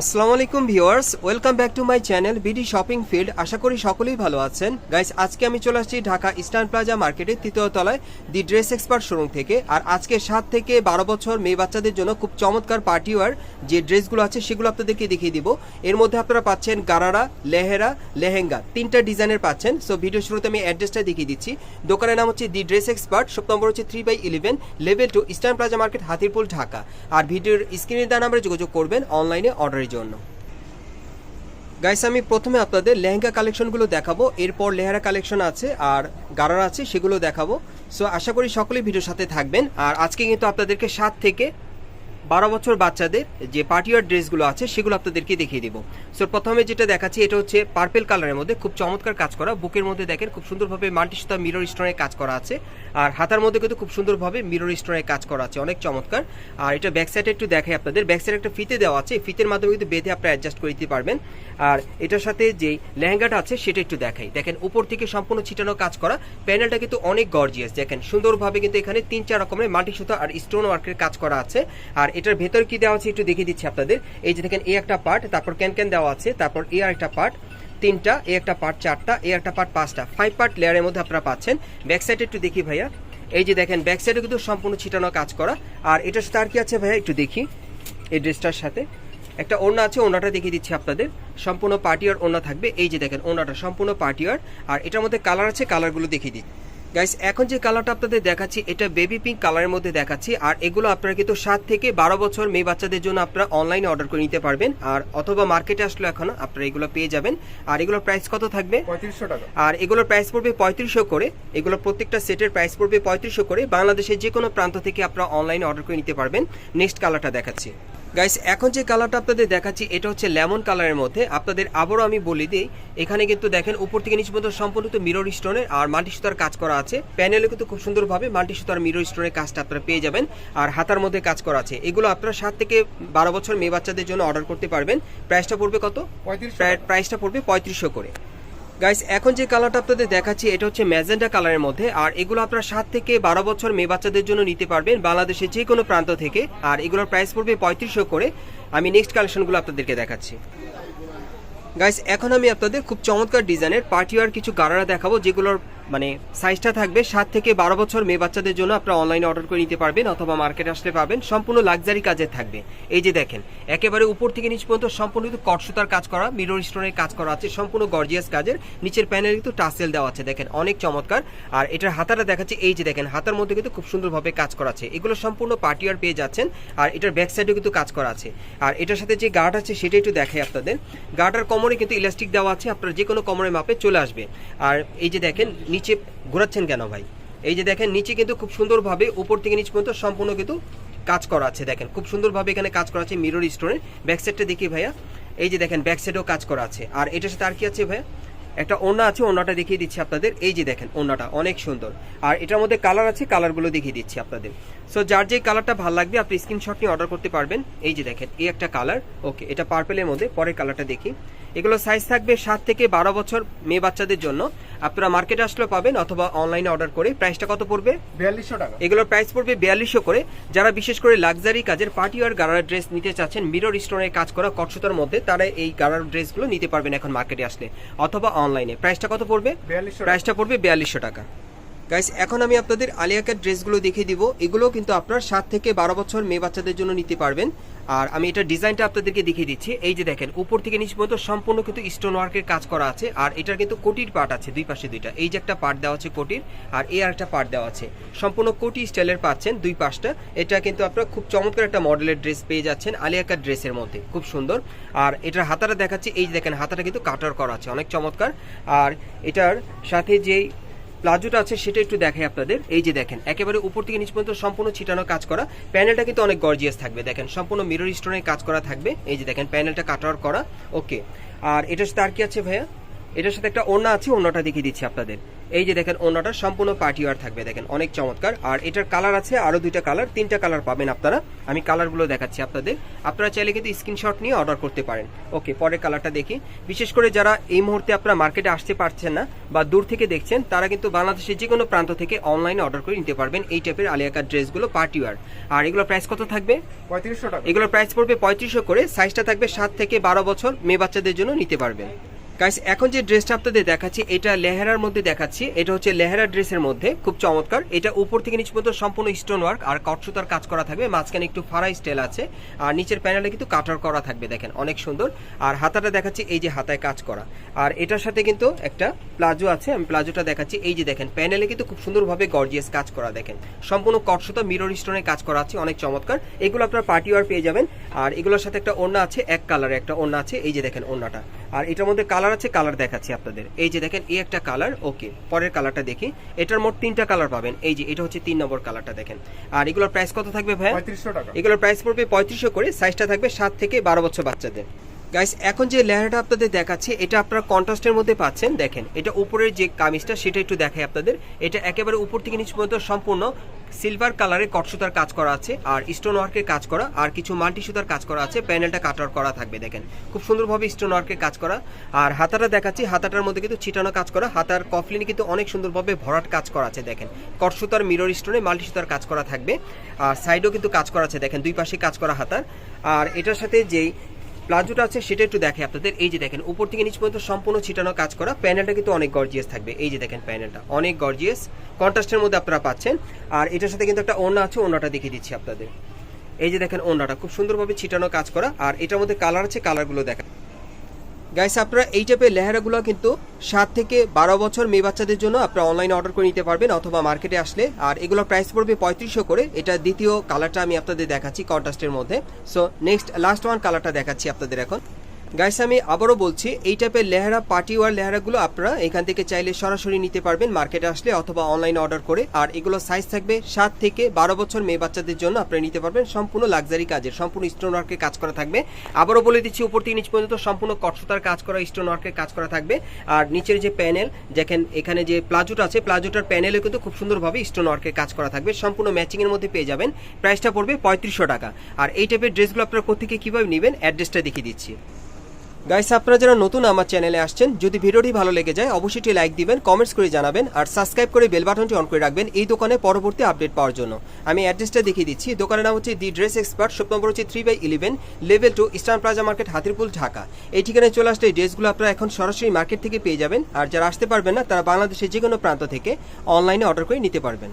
আসসালামু আলাইকুম viewers, welcome back to my channel BD shopping field. আশা করি সকলেই ভালো আছেন। গাইস, আজকে আমি চলে আসছি ঢাকা ইস্টার্ন প্লাজা মার্কেটের তৃতীয় তলায়, দি ড্রেস এক্সপার্ট শোরুম থেকে। আর আজকে সাত থেকে বারো বছর মেয়ে বাচ্চাদের জন্য খুব চমৎকার পার্টি ওয়ার যে ড্রেসগুলো আছে, সেগুলো আপনাদেরকে দেখিয়ে দিব। এর মধ্যে আপনারা পাচ্ছেন গারারা, লেহেরা, লেহেঙ্গা, তিনটা ডিজাইনের পাচ্ছেন। সো ভিডিও শুরুতে আমি অ্যাড্রেসটা দেখিয়ে দিচ্ছি। দোকানের নাম হচ্ছে the dress expert, shop number হচ্ছে three by eleven, level two eastern plaza market, Hatirpul, Dhaka. আর ভিডিওর স্ক্রিনে দেওয়া নাম্বারে যোগাযোগ করবেন, অনলাইনে জন্য। গাইস আমি প্রথমে আপনাদের লেহেঙ্গা কালেকশনগুলো দেখাবো, এরপর লেহারা কালেকশন আছে আর গারার আছে, সেগুলো দেখাবো। সো আশা করি সকলেই ভিডিওর সাথে থাকবেন। আর আজকে কিন্তু আপনাদেরকে সাত থেকে বারো বছর বাচ্চাদের যে পার্টিওয়ার ড্রেসগুলো আছে, সেগুলো আপনাদেরকে দেখিয়ে দিব। সো প্রথমে যেটা দেখাচ্ছি, এটা হচ্ছে পার্পেল কালারের মধ্যে খুব চমৎকার কাজ করা। বুকের মধ্যে দেখেন, খুব সুন্দরভাবে মাল্টি সুতা মিরর স্টোনের কাজ করা আছে। আর হাতার মধ্যে কিন্তু খুব সুন্দরভাবে মিরর স্টোনের কাজ করা আছে, অনেক চমৎকার। আর এটা ব্যাক সাইডে একটু দেখাই আপনাদের। ব্যাক সাইডে একটা ফিতে দেওয়া আছে ফিতের মাধ্যমে কিন্তু বেঁধে আপনারা অ্যাডজাস্ট করে দিতে পারবেন। আর এটার সাথে যেই লেহেঙ্গাটা আছে, সেটা একটু দেখাই। দেখেন, উপর থেকে সম্পূর্ণ ছিটানো কাজ করা। প্যানেলটা কিন্তু অনেক গর্জিয়াস দেখেন, সুন্দরভাবে কিন্তু এখানে তিন চার রকমের মাল্টি সুতা আর স্টোন ওয়ার্কের কাজ করা আছে। আর এটার ভেতর কি দেওয়া আছে একটু দেখিয়ে দিচ্ছি আপনাদের। এই যে দেখেন, এই একটা পার্ট তারপর ক্যান ক্যান দেওয়া আছে, তারপর এ আর একটা পার্ট তিনটা, এ একটা পার্ট চারটা, এ একটা পার্ট পাঁচটা। ফাইভ পার্ট লেয়ারের মধ্যে আপনারা পাচ্ছেন। ব্যাক সাইডে একটু দেখি ভাইয়া। এই যে দেখেন ব্যাক সাইডে কিন্তু সম্পূর্ণ ছিটানো কাজ করা। আর এটার সাথে আর কি আছে ভাইয়া? একটু দেখি। এই ড্রেসটার সাথে। একটা ওড়না আছে, ওড়নাটা দেখিয়ে দিচ্ছি আপনাদের। সম্পূর্ণ পার্টিয়ার ওড়না থাকবে। এই যে দেখেন, ওড়নাটা সম্পূর্ণ পার্টিয়ার আর এটার মধ্যে কালার আছে কালারগুলো দেখিয়ে দিই। গাইস এখন যে কালারটা আপনাদের দেখাচ্ছি এটা বেবি পিঙ্ক কালারের মধ্যে দেখাচ্ছি। আর এগুলো আপনারা কিন্তু সাত থেকে বারো বছর মেয়ে বাচ্চাদের জন্য আপনারা অনলাইনে অর্ডার করে নিতে পারবেন। আর অথবা মার্কেটে আসলে এখন আপনারা এগুলো পেয়ে যাবেন। আর এগুলোর প্রাইস কত থাকবে? পঁয়ত্রিশশো টাকা। আর এগুলোর প্রাইস পড়বে পঁয়ত্রিশশো করে। এগুলো প্রত্যেকটা সেটের প্রাইস পড়বে পঁয়ত্রিশশো করে। বাংলাদেশের যে কোনো প্রান্ত থেকে আপনারা অনলাইনে অর্ডার করে নিতে পারবেন। নেক্সট কালারটা দেখাচ্ছি। গাইস এখন যে কালারটা আপনাদের দেখাচ্ছি এটা হচ্ছে লেমন কালারের মধ্যে। আপনাদের আবারও আমি বলি দিই এখানে কিন্তু দেখেন উপর থেকে নিচ পর্যন্ত সম্পূর্ণ কিন্তু মিরর স্টোনের আর মাল্টি সুতার কাজ করা আছে। প্যানেলে কিন্তু খুব সুন্দরভাবে মাল্টি সুতার মিরর স্টোনের কাজটা আপনারা পেয়ে যাবেন আর হাতার মধ্যে কাজ করা আছে। এগুলো আপনারা সাত থেকে বারো বছর মেয়ে বাচ্চাদের জন্য অর্ডার করতে পারবেন। প্রাইসটা পড়বে কত? প্রাইসটা পড়বে পঁয়ত্রিশশো করে। গাইস এখন যে কালারটা আপনাদের দেখাচ্ছি, এটা হচ্ছে ম্যাজেন্ডা কালারের মধ্যে। আর এগুলো আপনারা সাত থেকে বারো বছর মেয়ে বাচ্চাদের জন্য নিতে পারবেন বাংলাদেশের যে কোনো প্রান্ত থেকে। আর এগুলোর প্রাইস পড়বে পঁয়ত্রিশশো করে। আমি নেক্সট কালেকশনগুলো আপনাদেরকে দেখাচ্ছি। গাইস এখন আমি আপনাদের খুব চমৎকার ডিজাইনের পার্টিওয়ার কিছু গারারা দেখাবো, যেগুলোর মানে সাইজটা থাকবে সাত থেকে বারো বছর মেয়ে বাচ্চাদের জন্য আপনারা অনলাইনে অর্ডার করে নিতে পারবেন অথবা মার্কেটে আসলে পাবেন। সম্পূর্ণ লাক্সারি কাজের থাকবে। এই যে দেখেন, একেবারে উপর থেকে নিচ পর্যন্ত সম্পূর্ণ কিন্তু কটসুতার কাজ করা মিরর স্টোনের কাজ করা আছে, সম্পূর্ণ গর্জিয়াস কাজের। নিচের প্যানেল কিন্তু টাসেল দেওয়া আছে, দেখেন, অনেক চমৎকার। আর এটার হাতাটা দেখাচ্ছে, এই যে দেখেন, হাতার মধ্যে কিন্তু খুব সুন্দরভাবে কাজ করা আছে। এগুলো সম্পূর্ণ পার্টিয়ার পেয়ে যাচ্ছেন, আর এটার ব্যাক সাইডেও কিন্তু কাজ করা আছে। আর এটার সাথে যে গার্ড আছে, সেটা একটু দেখাই আপনাদের। গার্ডার কোমরে কিন্তু ইলাস্টিক দেওয়া আছে, আপনার যে কোনো কোমরের মাপে চলে আসবে। আর এই যে দেখেন নিচে ঘোরাচ্ছেন কেন ভাই? এই যে দেখেন, নিচে কিন্তু খুব সুন্দরভাবে উপর থেকে নিচ পর্যন্ত সম্পূর্ণ কিন্তু কাজ করা আছে, দেখেন। খুব সুন্দরভাবে এখানে কাজ করা আছে মিরর স্টোনের ব্যাকসাইডটা দেখি ভাইয়া। এই যে দেখেন ব্যাকসাইডেও কাজ করা আছে। আর এটার সাথে আর কি আছে ভাইয়া? একটা ওড়না আছে, ওড়নাটা দেখিয়ে দিচ্ছি আপনাদের। এই যে দেখেন, ওড়নাটা অনেক সুন্দর। আর এটার মধ্যে কালার আছে কালারগুলো দেখিয়ে দিচ্ছি আপনাদের। সো যার যে কালারটা ভালো লাগবে আপনি স্ক্রিনশট নিয়ে অর্ডার করতে পারবেন। এই যে দেখেন এই একটা কালার ওকে এটা পার্পেলের মধ্যে পরের কালারটা দেখি। এগুলো সাইজ থাকবে সাত থেকে বারো বছর মেয়ে বাচ্চাদের জন্য। আপনারা মার্কেটে আসলেও পাবেন অথবা অনলাইনে অর্ডার করে। প্রাইসটা কত পড়বে? বিয়াল্লিশশো টাকা। এগুলোর প্রাইস পড়বে বিয়াল্লিশশো করে। যারা বিশেষ করে লাক্সারি কাজের পার্টি আর গারার ড্রেস নিতে চাচ্ছেন মিরর স্টোনের কাজ করা কটসুতার মধ্যে তারা এই গারার ড্রেসগুলো নিতে পারবেন এখন মার্কেটে আসলে। অথবা অনলাইনে প্রাইসটা কত পড়বে? প্রাইসটা পড়বে বিয়াল্লিশশো টাকা। গাইস এখন আমি আপনাদের আলিয়াকার ড্রেসগুলো দেখিয়ে দিব। এগুলো কিন্তু আপনার সাত থেকে বারো বছর মেয়ে বাচ্চাদের জন্য নিতে পারবেন। আর আমি এটা ডিজাইনটা আপনাদেরকে দেখিয়ে দিচ্ছি। এই যে দেখেন, উপর থেকে নিচ পর্যন্ত সম্পূর্ণ কিন্তু স্টোন ওয়ার্কের কাজ করা আছে। আর এটার কিন্তু কোটির পার্ট আছে, দুই পাশে দুইটা। এই যে একটা পার্ট দেওয়া আছে কোটির, আর এই আর একটা পার্ট দেওয়া আছে। সম্পূর্ণ কোটি স্টাইলের পাচ্ছেন দুই পাশটা। এটা কিন্তু আপনারা খুব চমৎকার একটা মডেলের ড্রেস পেয়ে যাচ্ছেন আলিয়াকার ড্রেসের মধ্যে। খুব সুন্দর। আর এটার হাতাটা দেখাচ্ছি। এই যে দেখেন, হাতাটা কিন্তু কাটার করা আছে। অনেক চমৎকার। আর এটার সাথে যেই প্লাজোটা আছে, সেটা একটু দেখাই আপনাদের। এই যে দেখেন, একেবারে উপর থেকে নিচ পর্যন্ত সম্পূর্ণ ছিটানো কাজ করা। প্যানেলটা কিন্তু অনেক গর্জিয়াস থাকবে, দেখেন, সম্পূর্ণ মিরর স্টোনের কাজ করা থাকবে। এই যে দেখেন, প্যানেলটা কাটার করা ওকে আর এটার সাথে আর কি আছে ভাইয়া? এটার সাথে একটা ওড়না আছে, ওড়নাটা দেখিয়ে দিচ্ছি আপনাদের। এই যে দেখেন ওনাটা সম্পূর্ণ পার্টি ওয়ার থাকবে দেখেন অনেক চমৎকার। আর এটার কালার আছে আরও দুইটা কালার তিনটা কালার পাবেন আপনারা। আমি কালারগুলো দেখাচ্ছি আপনাদের। আপনারা চাইলে কিন্তু স্ক্রিনশট নিয়ে অর্ডার করতে পারেন। ওকে পরের কালারটা দেখি। বিশেষ করে যারা এই মুহূর্তে আপনারা মার্কেটে আসতে পারছেন না বা দূর থেকে দেখছেন তারা কিন্তু বাংলাদেশের যে কোনো প্রান্ত থেকে অনলাইনে অর্ডার করে নিতে পারবেন এই টাইপের আলিয়াকার ড্রেসগুলো পার্টি ওয়ার। আর এগুলোর প্রাইস কত থাকবে? পঁয়ত্রিশশো টাকা। এগুলোর প্রাইস পড়বে পঁয়ত্রিশশো করে সাইজটা থাকবে সাত থেকে বারো বছর মেয়ে বাচ্চাদের জন্য নিতে পারবেন। গাইস এখন যে ড্রেসটা আপনাদের দেখাচ্ছি, এটা লেহেরার মধ্যে দেখাচ্ছি। এটা হচ্ছে লেহেরা ড্রেসের মধ্যে, খুব চমৎকার। এটা উপর থেকে নিচ পর্যন্ত সম্পূর্ণ স্টোন ওয়ার্ক আর কটসুতার কাজ করা থাকবে। মাঝখানে একটু ফারাই স্টাইল আছে, আর নিচের প্যানেলে কিন্তু কাটার করা থাকবে, দেখেন, অনেক সুন্দর। আর হাতাটা দেখাচ্ছি, এই যে হাতায় কাজ করা। আর এটার সাথে কিন্তু একটা প্লাজো আছে, আমি প্লাজোটা দেখাচ্ছি। এই যে দেখেন প্যানেলে কিন্তু খুব সুন্দরভাবে গর্জিয়াস কাজ করা, দেখেন। সম্পূর্ণ কটসুতা মিরর স্টোনে কাজ করা আছে, অনেক চমৎকার। এগুলো আপনার পার্টি ওয়ার পেয়ে যাবেন। আর এগুলোর সাথে একটা ওড়না আছে, এক কালারে একটা ওড়না আছে, এই যে দেখেন ওড়নাটা। আর এটার মধ্যে কালার আছে কালার দেখাচ্ছি আপনাদের। এই যে দেখেন এই একটা কালার ওকে। পরের কালারটা দেখি। এটার মোট তিনটা কালার পাবেন। এই যে এটা হচ্ছে তিন নম্বর কালারটা দেখেন। আর এগুলোর প্রাইস কত থাকবে ভাই পঁয়ত্রিশশো টাকা। এগুলোর প্রাইস পড়বে পঁয়ত্রিশশো করে। সাইজটা থাকবে সাত থেকে বারো বছর বাচ্চাদের। গাইস এখন যে লেহারাটা আপনাদের দেখাচ্ছি এটা আপনারা কন্ট্রাস্টের মধ্যে পাচ্ছেন। দেখেন এটা উপরের যে কামিজটা সেটা একটু দেখাই আপনাদের। এটা একেবারে উপর থেকে নিচ পর্যন্ত সম্পূর্ণ সিলভার কালারের কটসুতার কাজ করা আছে আর স্টোন ওয়ার্কের কাজ করা আর কিছু মাল্টি সুতার কাজ করা আছে। প্যানেলটা কাটার করা থাকবে, দেখেন। খুব সুন্দরভাবে স্টোন ওয়ার্কের কাজ করা। আর হাতাটা দেখাচ্ছি, হাতাটার মধ্যে কিন্তু ছিটানো কাজ করা। হাতার কফলিনে কিন্তু অনেক সুন্দরভাবে ভরাট কাজ করা আছে, দেখেন। কটসুতার মিরর স্টোনে মাল্টি সুতার কাজ করা থাকবে। আর সাইডেও কিন্তু কাজ করা আছে, দেখেন, দুই পাশে কাজ করা হাতার। আর এটার সাথে যেই প্লাজোটা আছে, সেটা একটু দেখে আপনাদের। এই যে দেখেন, উপর থেকে নিচ পর্যন্ত সম্পূর্ণ ছিটানো কাজ করা। প্যানেলটা কিন্তু অনেক গর্জিয়াস থাকবে। এই যে দেখেন প্যানেলটা, অনেক গর্জিয়াস কন্ট্রাস্টের মধ্যে আপনারা পাচ্ছেন। আর এটার সাথে কিন্তু একটা ওনা আছে ওনাটা দেখিয়ে দিচ্ছি আপনাদের। এই যে দেখেন ওনাটা খুব সুন্দরভাবে ছিটানো কাজ করা। আর এটার মধ্যে কালার আছে কালারগুলো দেখা গাইস আপনারা এই টাইপের লেহেরাগুলো কিন্তু সাত থেকে বারো বছর মেয়ে বাচ্চাদের জন্য আপনারা অনলাইনে অর্ডার করে নিতে পারবেন অথবা মার্কেটে আসলে। আর এগুলোর প্রাইস পড়বে পঁয়ত্রিশশো করে। এটা দ্বিতীয় কালারটা আমি আপনাদের দেখাচ্ছি কন্ট্রাস্টের মধ্যে। সো নেক্সট লাস্ট ওয়ান কালারটা দেখাচ্ছি আপনাদের এখন। গাইস আমি আবারও বলছি, এই টাইপের লেহারা পার্টি ওয়ার লেহারাগুলো আপনারা এখান থেকে চাইলে সরাসরি নিতে পারবেন মার্কেটে আসলে অথবা অনলাইনে অর্ডার করে। আর এগুলো সাইজ থাকবে সাত থেকে বারো বছর মেয়ে বাচ্চাদের জন্য আপনারা নিতে পারবেন। সম্পূর্ণ লাক্সারি কাজের, সম্পূর্ণ স্টোন ওয়ার্কের কাজ করা থাকবে। আবারও বলে দিচ্ছি, উপর থেকে নিচ পর্যন্ত সম্পূর্ণ কটসুতার কাজ করা স্টোন ওয়ার্কের কাজ করা থাকবে। আর নিচের যে প্যানেল দেখেন এখানে যে প্লাজোটা আছে, প্লাজোটার প্যানেলে কিন্তু খুব সুন্দরভাবে স্টোন ওয়ার্কের কাজ করা থাকবে। সম্পূর্ণ ম্যাচিং এর মধ্যে পেয়ে যাবেন। প্রাইসটা পড়বে পঁয়ত্রিশশো টাকা। আর এই টাইপের ড্রেসগুলো আপনারা কোথেকে কীভাবে নেবেন অ্যাড্রেসটা দেখিয়ে দিচ্ছি। গাইস আপনারা যারা নতুন আমার চ্যানেলে আসছেন, যদি ভিডিওটি ভালো লেগে যায়, অবশ্যই লাইক দিবেন কমেন্টস করে জানাবেন, আর সাবস্ক্রাইব করে বেল বাটনটি অন করে রাখবেন এই দোকানে পরবর্তী আপডেট পাওয়ার জন্য। আমি অ্যাড্রেসটা দেখিয়ে দিচ্ছি। দোকানের নাম হচ্ছে the dress expert shop number হচ্ছে three by eleven level two eastern plaza market Hatirpul, Dhaka. এই ঠিকানায় চলে আসলে এই ড্রেসগুলো আপনারা এখন সরাসরি মার্কেট থেকে পেয়ে যাবেন, আর যারা আসতে পারবেন না, তারা বাংলাদেশের যে কোনো প্রান্ত থেকে অনলাইনে অর্ডার করে নিতে পারবেন।